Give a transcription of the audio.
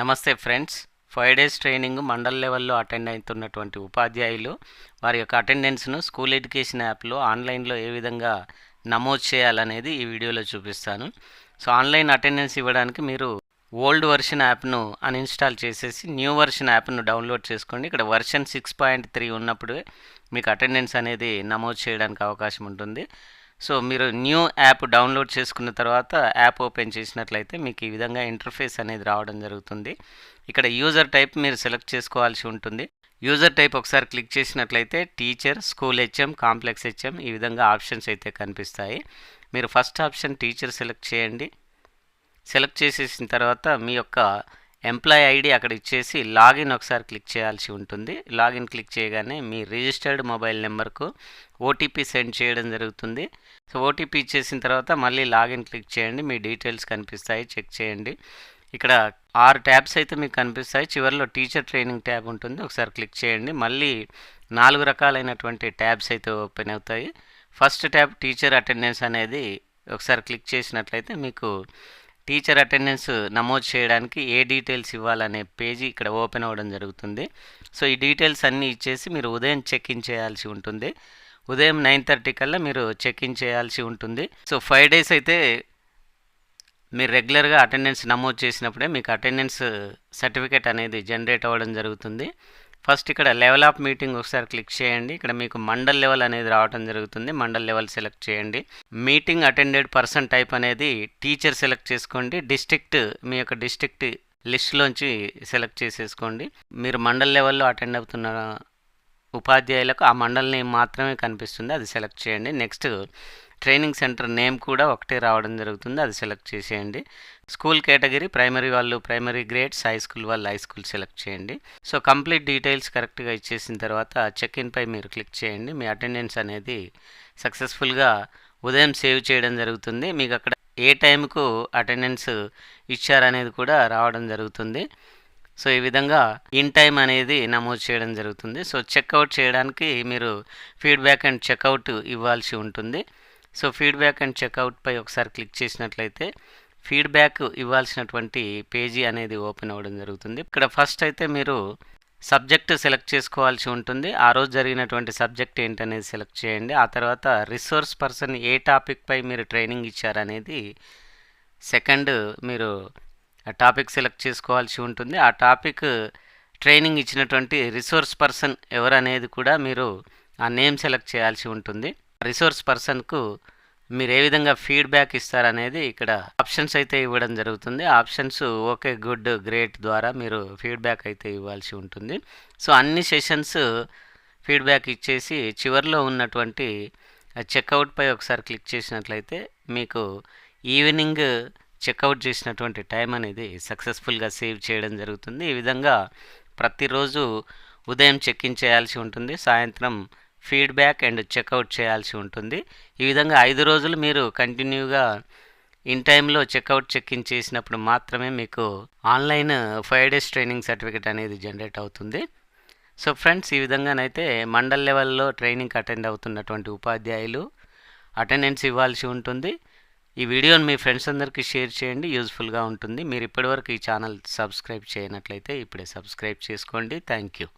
నమస్తే friends. Five days training mandal లెవెల్లో attend అవుతున్నటువంటి ఉపాధ్యాయులు వారి యొక్క అటెండెన్స్ను స్కూల్ ఎడ్యుకేషన్ యాప్లో ఆన్లైన్లో ఏ విధంగా నమోదు చేయాలనేది ఈ వీడియోలో చూపిస్తాను. సో ఆన్లైన్ అటెండెన్స్ ఇవ్వడానికి మీరు ఓల్డ్ వర్షన్ యాప్ను అన్ఇన్స్టాల్ చేసేసి న్యూ వర్షన్ యాప్ను డౌన్లోడ్ చేసుకోండి. ఇక్కడ వర్షన్ సిక్స్ పాయింట్ త్రీ ఉన్నప్పుడు మీకు అటెండెన్స్ అనేది నమోదు చేయడానికి అవకాశం ఉంటుంది. సో మీరు న్యూ యాప్ డౌన్లోడ్ చేసుకున్న తర్వాత యాప్ ఓపెన్ చేసినట్లయితే మీకు ఈ విధంగా ఇంటర్ఫేస్ అనేది రావడం జరుగుతుంది. ఇక్కడ యూజర్ టైప్ మీరు సెలెక్ట్ చేసుకోవాల్సి ఉంటుంది. యూజర్ టైప్ ఒకసారి క్లిక్ చేసినట్లయితే teacher school HM complex HM ఈ విధంగా ఆప్షన్స్ అయితే కనిపిస్తాయి. మీరు ఫస్ట్ ఆప్షన్ టీచర్ సెలెక్ట్ చేయండి. సెలెక్ట్ చేసేసిన తర్వాత మీ యొక్క ఎంప్లాయీ ఐడి అక్కడ ఇచ్చేసి లాగిన్ ఒకసారి క్లిక్ చేయాల్సి ఉంటుంది. లాగిన్ క్లిక్ చేయగానే మీ రిజిస్టర్డ్ మొబైల్ నెంబర్కు ఓటీపీ సెండ్ చేయడం జరుగుతుంది. సో ఓటీపీ ఇచ్చేసిన తర్వాత మళ్ళీ లాగిన్ క్లిక్ చేయండి. మీ డీటెయిల్స్ కనిపిస్తాయి. చెక్ చేయండి. ఇక్కడ ఆరు ట్యాబ్స్ అయితే మీకు కనిపిస్తాయి. చివరిలో టీచర్ ట్రైనింగ్ ట్యాబ్ ఉంటుంది. ఒకసారి క్లిక్ చేయండి. మళ్ళీ నాలుగు రకాలైనటువంటి ట్యాబ్స్ అయితే ఓపెన్ అవుతాయి. ఫస్ట్ ట్యాబ్ టీచర్ అటెండెన్స్ అనేది ఒకసారి క్లిక్ చేసినట్లయితే మీకు టీచర్ అటెండెన్స్ నమోదు చేయడానికి ఏ డీటెయిల్స్ ఇవ్వాలనే పేజీ ఇక్కడ ఓపెన్ అవ్వడం జరుగుతుంది. సో ఈ డీటెయిల్స్ అన్నీ ఇచ్చేసి మీరు ఉదయం చెక్ ఇన్ చేయాల్సి ఉంటుంది. ఉదయం నైన్ థర్టీ కల్లా మీరు చెక్ ఇన్ చేయాల్సి ఉంటుంది. సో ఫైవ్ డేస్ అయితే మీరు రెగ్యులర్గా అటెండెన్స్ నమోదు చేసినప్పుడే మీకు అటెండెన్స్ సర్టిఫికేట్ అనేది జనరేట్ అవ్వడం జరుగుతుంది. ఫస్ట్ ఇక్కడ లెవెల్ ఆఫ్ మీటింగ్ ఒకసారి క్లిక్ చేయండి. ఇక్కడ మీకు మండల్ లెవెల్ అనేది రావడం జరుగుతుంది. మండల్ లెవెల్ సెలెక్ట్ చేయండి. మీటింగ్ అటెండెడ్ పర్సన్ టైప్ అనేది టీచర్ సెలెక్ట్ చేసుకోండి. డిస్ట్రిక్ట్ మీ యొక్క డిస్ట్రిక్ట్ లిస్ట్లోంచి సెలెక్ట్ చేసేసుకోండి. మీరు మండల్ లెవెల్లో అటెండ్ అవుతున్న ఉపాధ్యాయులకు ఆ మండల్ నేమ్ మాత్రమే కనిపిస్తుంది. అది సెలెక్ట్ చేయండి. నెక్స్ట్ ట్రైనింగ్ సెంటర్ నేమ్ కూడా ఒకటే రావడం జరుగుతుంది. అది సెలెక్ట్ చేసేయండి. స్కూల్ కేటగిరీ ప్రైమరీ వాళ్ళు ప్రైమరీ గ్రేడ్స్ హై స్కూల్ వాళ్ళు హై స్కూల్ సెలెక్ట్ చేయండి. సో కంప్లీట్ డీటెయిల్స్ కరెక్ట్గా ఇచ్చేసిన తర్వాత చెక్ ఇన్పై మీరు క్లిక్ చేయండి. మీ అటెండెన్స్ అనేది సక్సెస్ఫుల్గా ఉదయం సేవ్ చేయడం జరుగుతుంది. మీకు అక్కడ ఏ టైంకు అటెండెన్స్ ఇచ్చారనేది కూడా రావడం జరుగుతుంది. సో ఈ విధంగా ఇన్ టైం అనేది నమోదు చేయడం జరుగుతుంది. సో చెక్అవుట్ చేయడానికి మీరు ఫీడ్బ్యాక్ అండ్ చెక్అవుట్ ఇవ్వాల్సి ఉంటుంది. సో ఫీడ్బ్యాక్ అండ్ చెక్అవుట్పై ఒకసారి క్లిక్ చేసినట్లయితే ఫీడ్బ్యాక్ ఇవ్వాల్సినటువంటి పేజీ అనేది ఓపెన్ అవ్వడం జరుగుతుంది. ఇక్కడ ఫస్ట్ అయితే మీరు సబ్జెక్ట్ సెలెక్ట్ చేసుకోవాల్సి ఉంటుంది. ఆ రోజు జరిగినటువంటి సబ్జెక్ట్ ఏంటనేది సెలెక్ట్ చేయండి. ఆ తర్వాత రిసోర్స్ పర్సన్ ఏ టాపిక్పై మీరు ట్రైనింగ్ ఇచ్చారనేది సెకండ్ మీరు ఆ టాపిక్ సెలెక్ట్ చేసుకోవాల్సి ఉంటుంది. ఆ టాపిక్ ట్రైనింగ్ ఇచ్చినటువంటి రిసోర్స్ పర్సన్ ఎవరనేది కూడా మీరు ఆ నేమ్ సెలెక్ట్ చేయాల్సి ఉంటుంది. రిసోర్స్ పర్సన్కు మీరు ఏ విధంగా ఫీడ్బ్యాక్ ఇస్తారనేది ఇక్కడ ఆప్షన్స్ అయితే ఇవ్వడం జరుగుతుంది. ఆప్షన్స్ ఓకే గుడ్ గ్రేట్ ద్వారా మీరు ఫీడ్బ్యాక్ అయితే ఇవ్వాల్సి ఉంటుంది. సో అన్ని సెషన్స్ ఫీడ్బ్యాక్ ఇచ్చేసి చివరిలో ఉన్నటువంటి చెక్అవుట్పై ఒకసారి క్లిక్ చేసినట్లయితే మీకు ఈవినింగ్ చెక్అవుట్ చేసినటువంటి టైం అనేది సక్సెస్ఫుల్గా సేవ్ చేయడం జరుగుతుంది. ఈ విధంగా ప్రతిరోజు ఉదయం చెక్ ఇన్ చేయాల్సి ఉంటుంది. సాయంత్రం ఫీడ్బ్యాక్ అండ్ చెక్అవుట్ చేయాల్సి ఉంటుంది. ఈ విధంగా ఐదు రోజులు మీరు కంటిన్యూగా ఇన్ టైంలో చెక్అవుట్ చెక్ ఇన్ చేసినప్పుడు మాత్రమే మీకు online five days training certificate అనేది జనరేట్ అవుతుంది. సో ఫ్రెండ్స్ ఈ విధంగానైతే మండల్ లెవెల్లో ట్రైనింగ్ అటెండ్ అవుతున్నటువంటి ఉపాధ్యాయులు అటెండెన్స్ ఇవ్వాల్సి ఉంటుంది. ఈ వీడియోని మీ ఫ్రెండ్స్ అందరికీ షేర్ చేయండి యూజ్ఫుల్గా ఉంటుంది. మీరు ఇప్పటివరకు ఈ ఛానల్ సబ్స్క్రైబ్ చేయనట్లయితే ఇప్పుడే సబ్స్క్రైబ్ చేసుకోండి. Thank you.